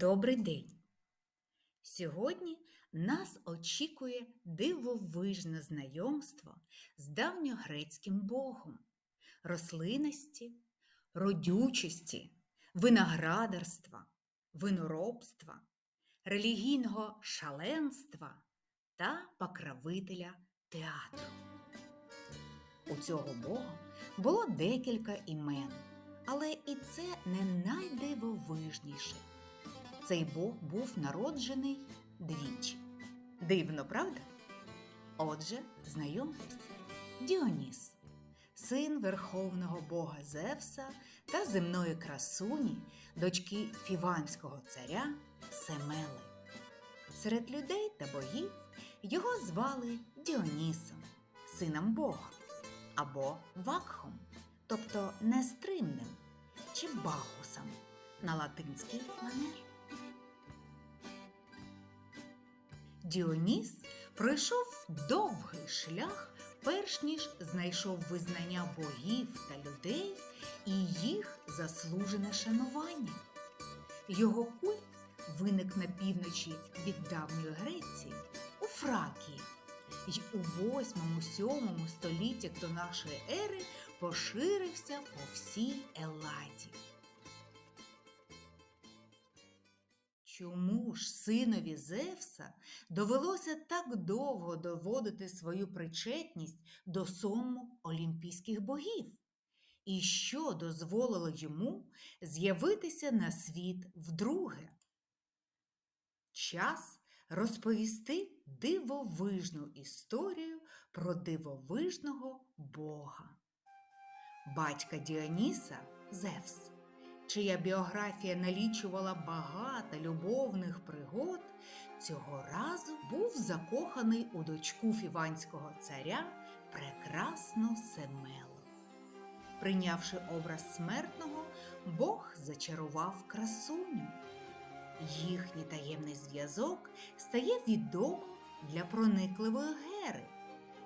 Добрий день! Сьогодні нас очікує дивовижне знайомство з давньогрецьким богом, рослинності, родючості, виноградарства, виноробства, релігійного шаленства та покровителя театру. У цього бога було декілька імен, але і це не найдивовижніше. Цей Бог був народжений двічі. Дивно, правда? Отже, знайомтесь, Діоніс, син верховного бога Зевса та земної красуні, дочки фіванського царя Семели. Серед людей та богів його звали Діонісом, сином Бога, або Вакхом, тобто нестримним, чи Бахусом на латинський манер. Діоніс пройшов довгий шлях, перш ніж знайшов визнання богів та людей і їх заслужене шанування. Його культ виник на півночі від давньої Греції у Фракії й у 8-7 століттях до нашої ери поширився по всій Еладі. Чому ж синові Зевса довелося так довго доводити свою причетність до сому олімпійських богів? І що дозволило йому з'явитися на світ вдруге? Час розповісти дивовижну історію про дивовижного Бога. Батька Діоніса Зевс чия біографія налічувала багато любовних пригод, цього разу був закоханий у дочку фіванського царя прекрасну Семелу. Прийнявши образ смертного, Бог зачарував красуню. Їхній таємний зв'язок стає відомим для проникливої Гери,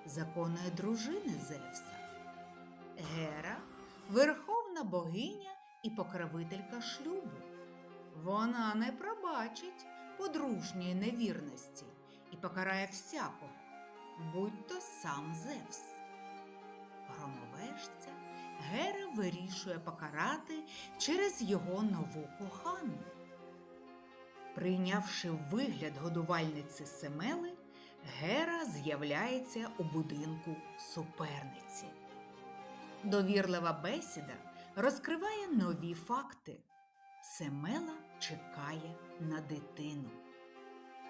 законної дружини Зевса. Гера верховна богиня і покровителька шлюбу. Вона не пробачить подружньої невірності і покарає всякого, будь то сам Зевс. Громовежця Гера вирішує покарати через його нову кохану. Прийнявши вигляд годувальниці Семели, Гера з'являється у будинку суперниці. Довірлива бесіда розкриває нові факти. Семела чекає на дитину.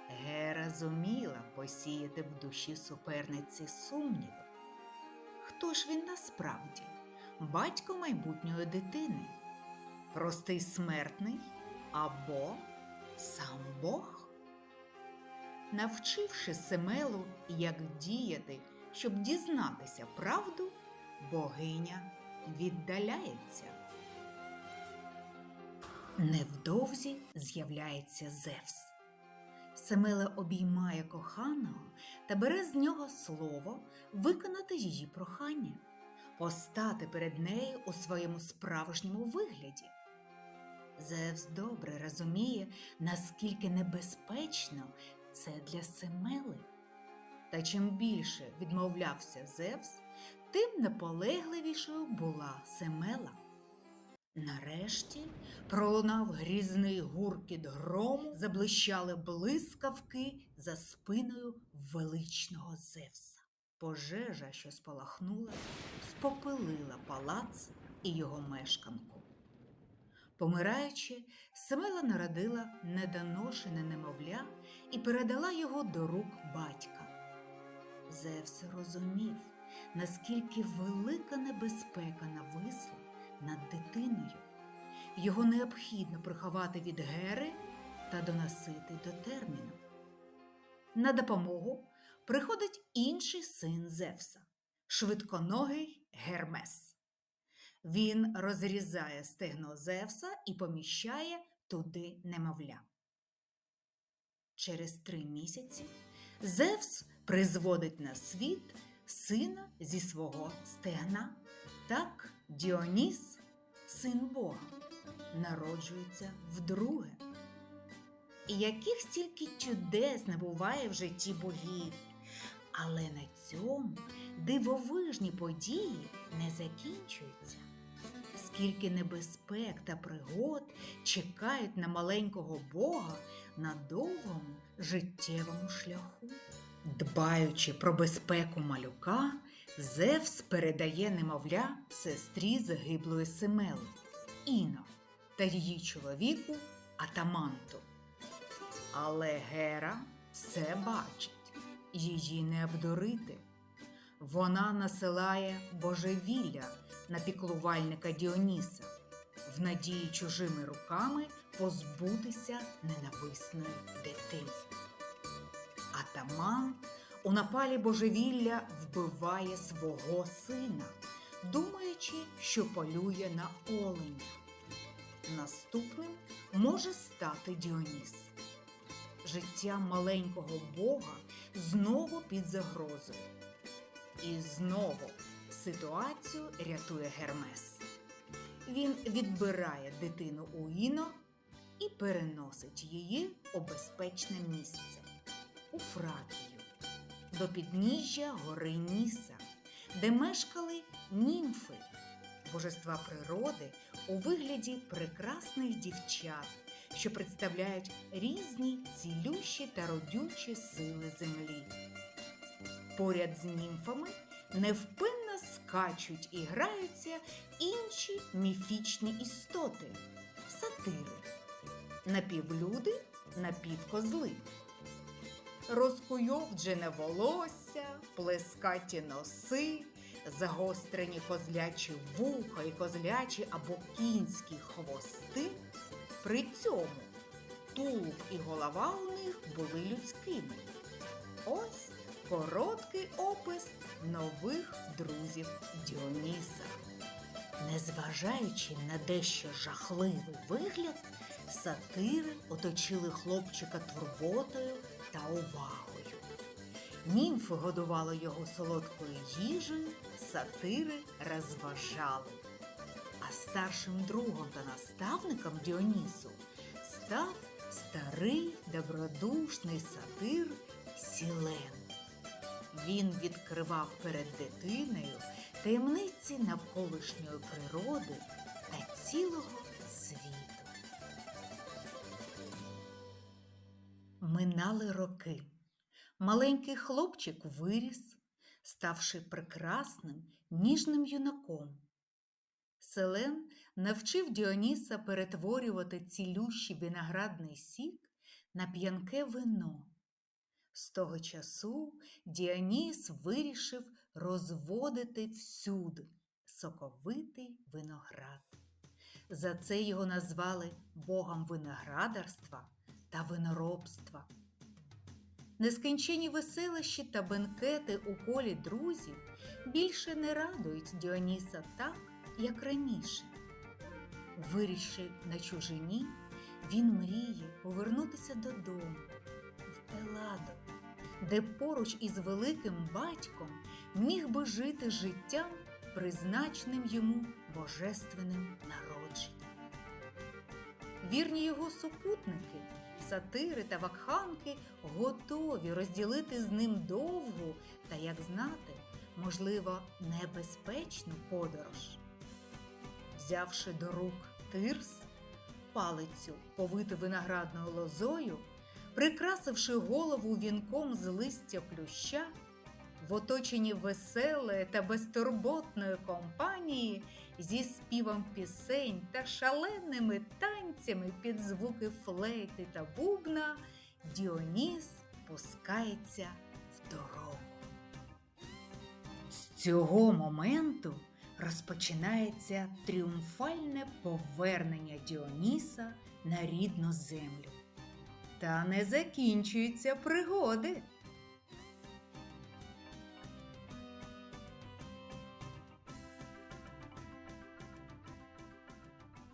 Гера зуміла посіяти в душі суперниці сумніви. Хто ж він насправді, батько майбутньої дитини? Простий смертний або сам Бог? Навчивши Семелу, як діяти, щоб дізнатися правду, богиня віддаляється. Невдовзі з'являється Зевс. Семела обіймає коханого та бере з нього слово виконати її прохання, постати перед нею у своєму справжньому вигляді. Зевс добре розуміє, наскільки небезпечно це для Семели. Та чим більше відмовлявся Зевс, тим наполегливішою була Семела. Нарешті пролунав грізний гуркіт грому, заблищали блискавки за спиною величного Зевса. Пожежа, що спалахнула, спопилила палац і його мешканку. Помираючи, Семела народила недоношене немовля і передала його до рук батька. Зевс розумів, наскільки велика небезпека нависла над дитиною. Його необхідно приховати від Гери та доносити до терміну. На допомогу приходить інший син Зевса, швидконогий Гермес. Він розрізає стегно Зевса і поміщає туди немовля. Через три місяці Зевс призводить на світ сина зі свого стегна. Так Діоніс, син Бога, народжується вдруге. І яких стільки чудес не буває в житті богів. Але на цьому дивовижні події не закінчуються. Скільки небезпек та пригод чекають на маленького Бога на довгому життєвому шляху. Дбаючи про безпеку малюка, Зевс передає немовля сестрі загиблої Семели Іно та її чоловіку Атаманту. Але Гера все бачить, її не обдурити. Вона насилає божевілля на піклувальника Діоніса в надії чужими руками позбутися ненависної дитини. Атаман у напалі божевілля вбиває свого сина, думаючи, що полює на оленя. Наступним може стати Діоніс. Життя маленького бога знову під загрозою. І знову ситуацію рятує Гермес. Він відбирає дитину у Іно і переносить її у безпечне місце у Фракію, до підніжжя гори Ніса, де мешкали німфи, божества природи у вигляді прекрасних дівчат, що представляють різні цілющі та родючі сили землі. Поряд з німфами невпинно скачуть і граються інші міфічні істоти сатири, напівлюди, напівкозли. Розкуйовджене волосся, плескаті носи, загострені козлячі вуха і козлячі або кінські хвости. При цьому тулуб і голова у них були людськими. Ось короткий опис нових друзів Діоніса. Незважаючи на дещо жахливий вигляд, сатири оточили хлопчика турботою та увагою. Німфи годували його солодкою їжею, сатири розважали. А старшим другом та наставником Діонісу став старий добродушний сатир Сілен. Він відкривав перед дитиною таємниці навколишньої природи та цілого Минали роки. Маленький хлопчик виріс, ставши прекрасним, ніжним юнаком. Селен навчив Діоніса перетворювати цілющий виноградний сік на п'янке вино. З того часу Діоніс вирішив розводити всюди соковитий виноград. За це його назвали богом виноградарства та виноробства. Нескінчені веселищі та бенкети у колі друзів більше не радують Діоніса так, як раніше. Вирішив на чужині, він мріє повернутися додому, в Еладу, де поруч із великим батьком міг би жити життям, призначеним йому божественним народженням. Вірні його супутники, сатири та вакханки готові розділити з ним довгу та, як знати, можливо, небезпечну подорож. Взявши до рук тирс, палицю, повиту виноградною лозою, прикрасивши голову вінком з листя плюща, в оточенні веселої та безтурботної компанії зі співом пісень та шаленими танцями під звуки флейти та бубна, Діоніс пускається в дорогу. З цього моменту розпочинається тріумфальне повернення Діоніса на рідну землю. Та не закінчуються пригоди.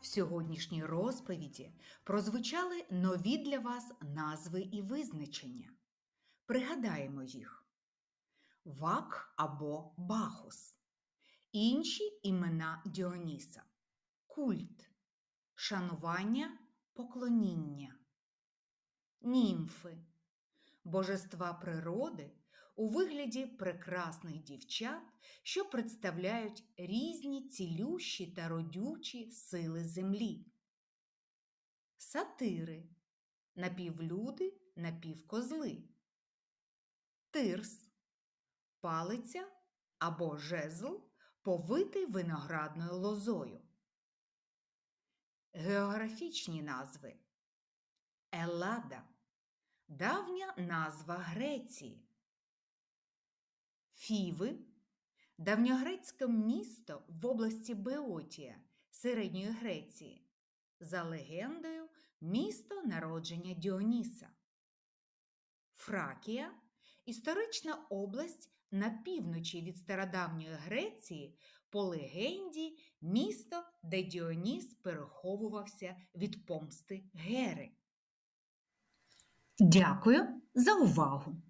Сьогоднішній розповіді прозвучали нові для вас назви і визначення. Пригадаємо їх: Вак або Бахус, інші імена Діоніса, культ, шанування, поклоніння, німфи, божества природи у вигляді прекрасних дівчат, що представляють різні цілющі та родючі сили землі. Сатири напівлюди, напівкозли. Тирс палиця або жезл, повитий виноградною лозою. Географічні назви Еллада давня назва Греції. Фіви давньогрецьке місто в області Беотія Середньої Греції. За легендою, місто народження Діоніса. Фракія історична область на півночі від стародавньої Греції, по легенді, місто, де Діоніс переховувався від помсти Гери. Дякую за увагу!